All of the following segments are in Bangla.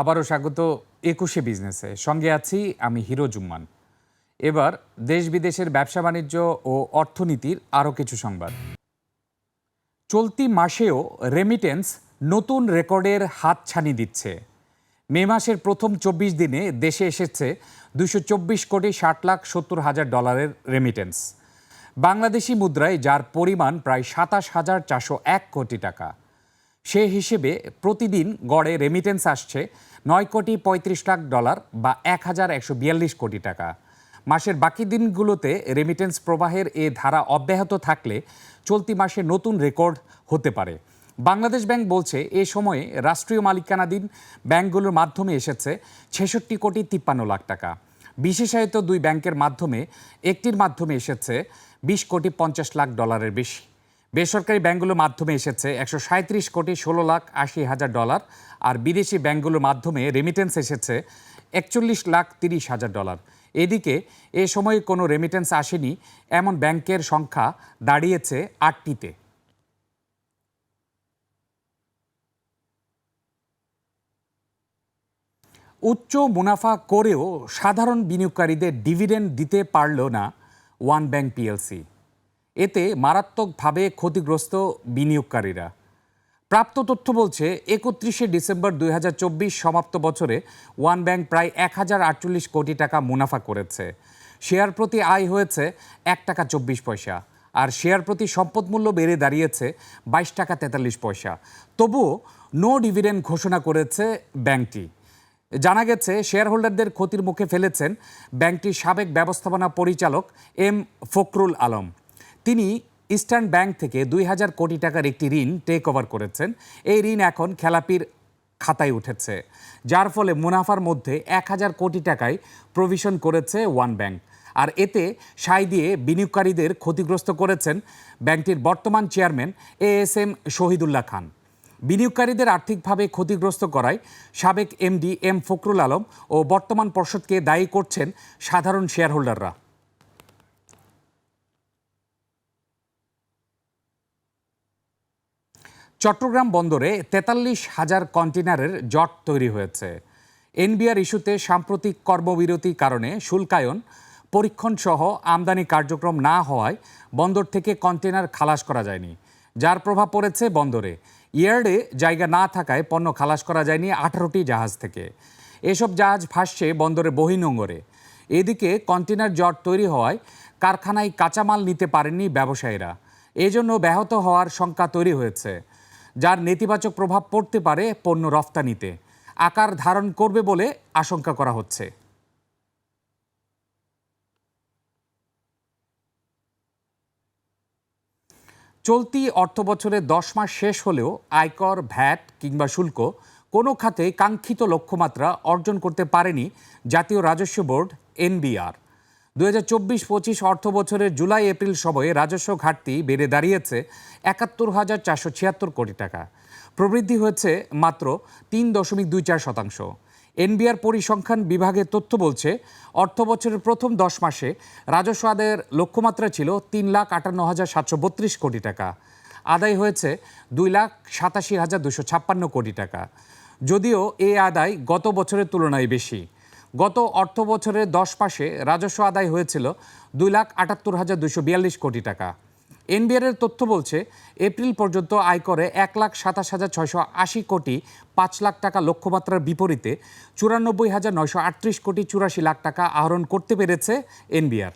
আবারও স্বাগত একুশে বিজনেসে। সঙ্গে আছি আমি হিরো জুম্মান। এবার দেশ বিদেশের ব্যবসা বাণিজ্য ও অর্থনীতির আরও কিছু সংবাদ। চলতি মাসেও রেমিটেন্স নতুন রেকর্ডের হাতছানি দিচ্ছে। মে মাসের প্রথম চব্বিশ দিনে দেশে এসেছে দুশো চব্বিশ কোটি ষাট লাখ সত্তর হাজার ডলারের রেমিটেন্স বাংলাদেশি মুদ্রায় যার পরিমাণ প্রায় সাতাশ হাজার চারশো এক কোটি টাকা। সে হিসেবে প্রতিদিন গড়ে রেমিটেন্স আসছে নয় কোটি পঁয়ত্রিশ লাখ ডলার বা এক হাজার একশো বিয়াল্লিশ কোটি টাকা। মাসের বাকি দিনগুলোতে রেমিটেন্স প্রবাহের এ ধারা অব্যাহত থাকলে চলতি মাসে নতুন রেকর্ড হতে পারে। বাংলাদেশ ব্যাংক বলছে, এ সময়ে রাষ্ট্রীয় মালিকানাধীন ব্যাংকগুলোর মাধ্যমে এসেছে ছেষট্টি কোটি তিপ্পান্ন লাখ টাকা। বিশেষায়িত দুই ব্যাংকের মাধ্যমে, একটির মাধ্যমে এসেছে বিশ কোটি পঞ্চাশ লাখ ডলারের বেশি। বেসরকারি ব্যাংকগুলোর মাধ্যমে এসেছে একশো সাঁত্রিশ কোটি ষোলো লাখ আশি হাজার ডলার, আর বিদেশি ব্যাংকগুলোর মাধ্যমে রেমিটেন্স এসেছে একচল্লিশ লাখ তিরিশ হাজার ডলার। এদিকে, এ সময়ে কোনো রেমিটেন্স আসেনি, এমন ব্যাংকের সংখ্যা দাঁড়িয়েছে আটটিতে। উচ্চ মুনাফা করেও সাধারণ বিনিয়োগকারীদের ডিভিডেন্ড দিতে পারল না ওয়ান ব্যাংক পিএলসি এতে মারাত্মকভাবে ক্ষতিগ্রস্ত বিনিয়োগকারীরা। প্রাপ্ত তথ্য বলছে, একত্রিশে ডিসেম্বর দুই হাজার চব্বিশ সমাপ্ত বছরে ওয়ান ব্যাংক প্রায় এক হাজার আটচল্লিশ কোটি টাকা মুনাফা করেছে। শেয়ার প্রতি আয় হয়েছে এক টাকা চব্বিশ পয়সা আর শেয়ার প্রতি সম্পদ মূল্য বেড়ে দাঁড়িয়েছে বাইশ টাকা তেতাল্লিশ পয়সা। তবুও নো ডিভিডেন্ড ঘোষণা করেছে ব্যাংকটি। জানা গেছে শেয়ার হোল্ডারদের ক্ষতির মুখে ফেলেছেন ব্যাংকটির সাবেক ব্যবস্থাপনা পরিচালক এম ফখরুল আলম। তিনি ইস্টার্ন ব্যাংক থেকে দুই হাজার কোটি টাকার একটি ঋণ টেক ওভার করেছেন। এই ঋণ এখন খেলাপির খাতায় উঠেছে, যার ফলে মুনাফার মধ্যে এক হাজার কোটি টাকায় প্রভিশন করেছে ওয়ান ব্যাংক। আর এতে সাই দিয়ে বিনিয়োগকারীদের ক্ষতিগ্রস্ত করেছেন ব্যাংকটির বর্তমান chairman A S M Shahidullah Khan. বিনিয়োগকারীদের আর্থিকভাবে ক্ষতিগ্রস্ত করায় সাবেক এমডি এম ফখরুল আলম ও বর্তমান পর্ষদকে দায়ী করছেন সাধারণ শেয়ারহোল্ডাররা চট্টগ্রাম বন্দরে তেতাল্লিশ হাজার কন্টেনারের জট তৈরি হয়েছে। এনবিআর ইস্যুতে সাম্প্রতিক কর্মবিরতি কারণে শুল্কায়ন পরীক্ষণ সহ আমদানি কার্যক্রম না হওয়ায় বন্দর থেকে কন্টেনার খালাস করা যায়নি। যার প্রভাব পড়েছে বন্দরে। ইয়ার্ডে জায়গা না থাকায় পণ্য খালাস করা যায়নি আঠারোটি জাহাজ থেকে। এসব জাহাজ ভাসছে বন্দরে বহিনোঙ্গরে এদিকে কন্টেনার জট তৈরি হওয়ায় কারখানায় কাঁচামাল নিতে পারেননি ব্যবসায়ীরা। এজন্য ব্যাহত হওয়ার শঙ্কা তৈরি হয়েছে। যার নেতিবাচক প্রভাব পড়তে পারে পণ্য রফতানিতে। আকার ধারণ করবে বলে আশঙ্কা করা হচ্ছে। চলতি অর্থবছরে দশ মাস শেষ হলেও আয়কর, ভ্যাট কিংবা শুল্ক কোনো খাতে কাঙ্ক্ষিত লক্ষ্যমাত্রা অর্জন করতে পারেনি জাতীয় রাজস্ব বোর্ড, এনবিআর। দু হাজার চব্বিশ পঁচিশ অর্থ বছরের জুলাই, এপ্রিল সময়ে রাজস্ব ঘাটতি বেড়ে দাঁড়িয়েছে একাত্তর হাজার চারশো ছিয়াত্তর কোটি টাকা। প্রবৃদ্ধি হয়েছে মাত্র তিন দশমিক দুই চার শতাংশ। এনবিআর পরিসংখ্যান বিভাগের তথ্য বলছে, অর্থ বছরের প্রথম দশ মাসে রাজস্ব আদায়ের লক্ষ্যমাত্রা ছিল তিন লাখ আটান্ন হাজার সাতশো বত্রিশ কোটি টাকা। আদায় হয়েছে দুই লাখ সাতাশি হাজার দুশো ছাপ্পান্ন কোটি টাকা। যদিও এ আদায় গত বছরের তুলনায় বেশি। গত অর্থ বছরের দশ মাসে রাজস্ব আদায় হয়েছিল দুই লাখ আটাত্তর হাজার দুশো বিয়াল্লিশ কোটি টাকা। এনবিআরের তথ্য বলছে, এপ্রিল পর্যন্ত আয়করে এক লাখ সাতাশ হাজার ছয়শো আশি কোটি পাঁচ লাখ টাকা লক্ষ্যমাত্রার বিপরীতে চুরানব্বই হাজার নয়শো আটত্রিশ কোটি চুরাশি লাখ টাকা আহরণ করতে পেরেছে এনবিআর।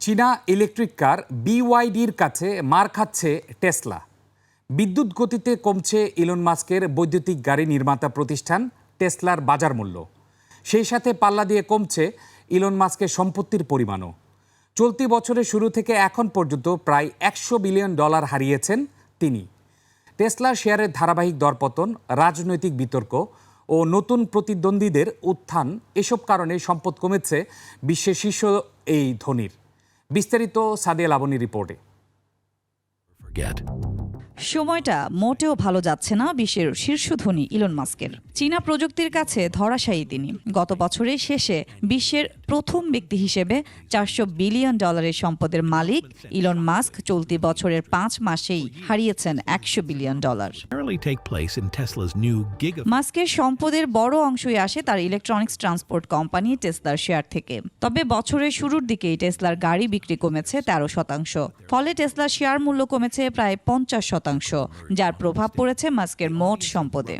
চীনা ইলেকট্রিক কার বিওয়াইডির কাছে মার খাচ্ছে টেসলা। বিদ্যুৎ গতিতে কমছে ইলন মাস্কের বৈদ্যুতিক গাড়ি নির্মাতা প্রতিষ্ঠান টেসলার বাজার মূল্য। সেই সাথে পাল্লা দিয়ে কমছে ইলন মাস্কের সম্পত্তির পরিমাণও। চলতি বছরের শুরু থেকে এখন পর্যন্ত প্রায় একশো বিলিয়ন ডলার হারিয়েছেন তিনি। টেসলার শেয়ারের ধারাবাহিক দরপতন, রাজনৈতিক বিতর্ক ও নতুন প্রতিদ্বন্দ্বীদের উত্থান এসব কারণে সম্পদ কমেছে বিশ্বের শীর্ষ এই ধনির। বিস্তারিত সাদিয়া লাবনী রিপোর্টে. সময়টা মোটেও ভালো যাচ্ছে না বিশ্বের শীর্ষ ধনী ইলন মাস্কের। চীনা প্রযুক্তির কাছে ধরাশায়ী তিনি। গত বছরের শেষে বিশ্বের প্রথম ব্যক্তি হিসেবে চারশো বিলিয়ন ডলারের সম্পদের মালিক ইলন মাস্ক চলতি বছরের পাঁচ মাসেই হারিয়েছেন একশো বিলিয়ন ডলার। মাস্কের সম্পদের বড় অংশই আসে তার ইলেকট্রনিক্স ট্রান্সপোর্ট কোম্পানি টেসলার শেয়ার থেকে। তবে বছরের শুরুর দিকেই টেসলার গাড়ি বিক্রি কমেছে তেরো শতাংশ। ফলে টেসলার শেয়ার মূল্য কমেছে প্রায় পঞ্চাশ শতাংশ। যার প্রভাব পড়েছে মাস্কের মোট সম্পদে।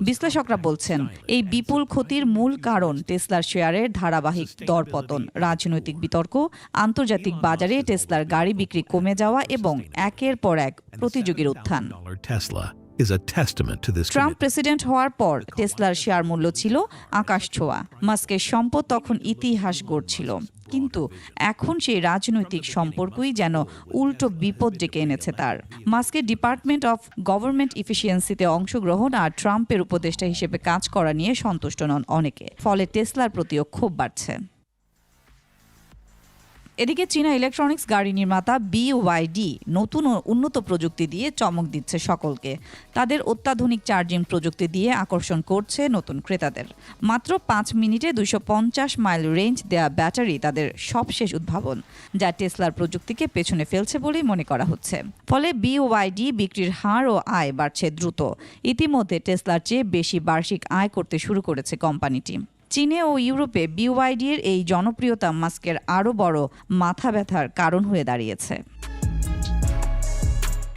বিশ্লেষকরা বলছেন এই বিপুল ক্ষতির মূল কারণ টেসলার শেয়ারের ধারাবাহিক দরপতন রাজনৈতিক বিতর্ক আন্তর্জাতিক বাজারে টেসলার গাড়ি বিক্রি কমে যাওয়া এবং একের পর এক প্রতিযোগীর উত্থান। Dollar Tesla is a testament to this Trump president হওয়ার পর টেসলার শেয়ার মূল্য ছিল আকাশ ছোঁয়া। মাস্কের সম্পদ তখন ইতিহাস গড়ছিল। কিন্তু এখন সেই রাজনৈতিক সম্পর্কই যেন উল্টো বিপদ ডেকে এনেছে তার। মাস্কের ডিপার্টমেন্ট অফ গভর্নমেন্ট ইফিসিয়েন্সিতে অংশগ্রহণ আর ট্রাম্পের উপদেষ্টা হিসেবে কাজ করা নিয়ে সন্তুষ্ট নন অনেকে। ফলে টেসলার প্রতিও ক্ষোভ বাড়ছে। এদিকে চীনা ইলেকট্রনিক্স গাড়ি নির্মাতা বিওয়াইডি নতুন ও উন্নত প্রযুক্তি দিয়ে চমক দিচ্ছে সকলকে। তাদের অত্যাধুনিক চার্জিং প্রযুক্তি দিয়ে আকর্ষণ করছে নতুন ক্রেতাদের। মাত্র পাঁচ মিনিটে দুইশো পঞ্চাশ মাইল রেঞ্জ দেয়া ব্যাটারি তাদের সবশেষ উদ্ভাবন, যা টেসলার প্রযুক্তিকে পেছনে ফেলছে বলেই মনে করা হচ্ছে। ফলে বিওয়াইডি বিক্রির হার ও আয় বাড়ছে দ্রুত। ইতিমধ্যে টেসলার চেয়ে বেশি বার্ষিক আয় করতে শুরু করেছে কোম্পানিটি। চীনে ও ইউরোপে বিওয়াইডি এর এই জনপ্রিয়তা মাস্কের আরও বড় মাথা ব্যথার কারণ হয়ে দাঁড়িয়েছে।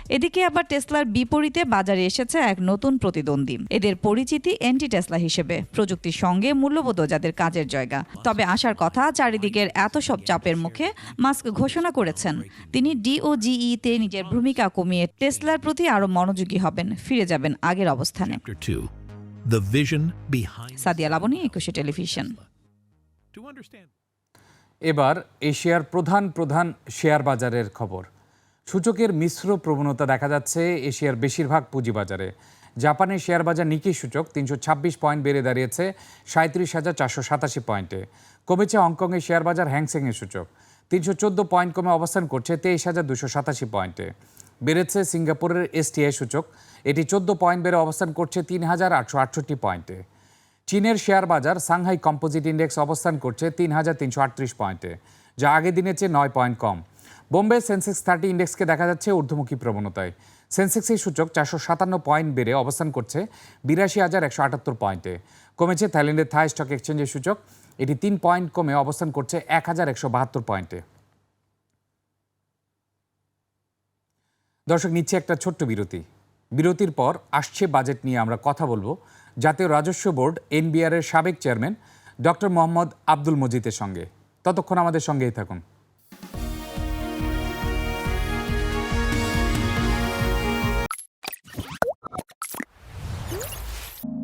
এদিকে আবার টেসলার বিপরীতে বাজারে এসেছে এক নতুন প্রতিদ্বন্দ্বী। এদের পরিচিতি অ্যান্টি টেসলা হিসেবে, প্রযুক্তির সঙ্গে মূল্যবোধ যাদের কাজের জায়গা। তবে আসার কথা, চারিদিকের এত সব চাপের মুখে মাস্ক ঘোষণা করেছেন। তিনি ডিওজিইতে নিজের ভূমিকা কমিয়ে টেসলার প্রতি আরও মনোযোগী হবেন, ফিরে যাবেন আগের অবস্থানে। Chapter 2. The vision behind Sadia Laboni একুশে টেলিভিশন। To understand এবার এশিয়ার প্রধান প্রধান শেয়ার বাজারের খবর। সূচকের মিশ্র প্রবণতা দেখা যাচ্ছে এশিয়ার বেশিরভাগ পুঁজিবাজারে। জাপানের শেয়ার বাজার নিকি সূচক তিনশো ছাব্বিশ পয়েন্ট বেড়ে দাঁড়িয়েছে সাঁত্রিশ হাজার চারশো সাতাশি পয়েন্টে। কমেছে হংকংয়ের শেয়ার বাজার হ্যাংসেংয়ের সূচক। তিনশো চোদ্দ পয়েন্ট কমে অবস্থান করছে তেইশ হাজার দুশো সাতাশি পয়েন্টে। বেড়েছে সিঙ্গাপুরের এসটিআই সূচক। এটি চোদ্দ পয়েন্ট বেড়ে অবস্থান করছে তিন হাজার আটশো আটষট্টি পয়েন্টে। চীনের শেয়ার বাজার সাংহাই কম্পোজিট ইন্ডেক্স অবস্থান করছে তিন হাজার তিনশো আটত্রিশ পয়েন্টে, যা আগের দিনের চেয়ে নয় পয়েন্ট কম। বোম্বে সেন্সেক্স থার্টি ইন্ডেক্সকে দেখা যাচ্ছে ঊর্ধ্বমুখী প্রবণতায়। সেন্সেক্সের সূচক চারশো সাতান্ন পয়েন্ট বেড়ে অবস্থান করছে বিরাশি হাজার একশো আটাত্তর পয়েন্টে। কমেছে থাইল্যান্ডের থাই স্টক এক্সচেঞ্জের সূচক। এটি তিন পয়েন্ট কমে অবস্থান করছে এক হাজার একশো বাহাত্তর পয়েন্টে। দর্শক, নিচ্ছে একটা ছোট্ট বিরতি। বিরতির পর আসছে বাজেট নিয়ে আমরা কথা বলব জাতীয় রাজস্ব বোর্ড এনবিআর এর সাবেক চেয়ারম্যান ডক্টর মোহাম্মদ আব্দুল মজিদের সঙ্গে। ততক্ষণ আমাদের সঙ্গেই থাকুন।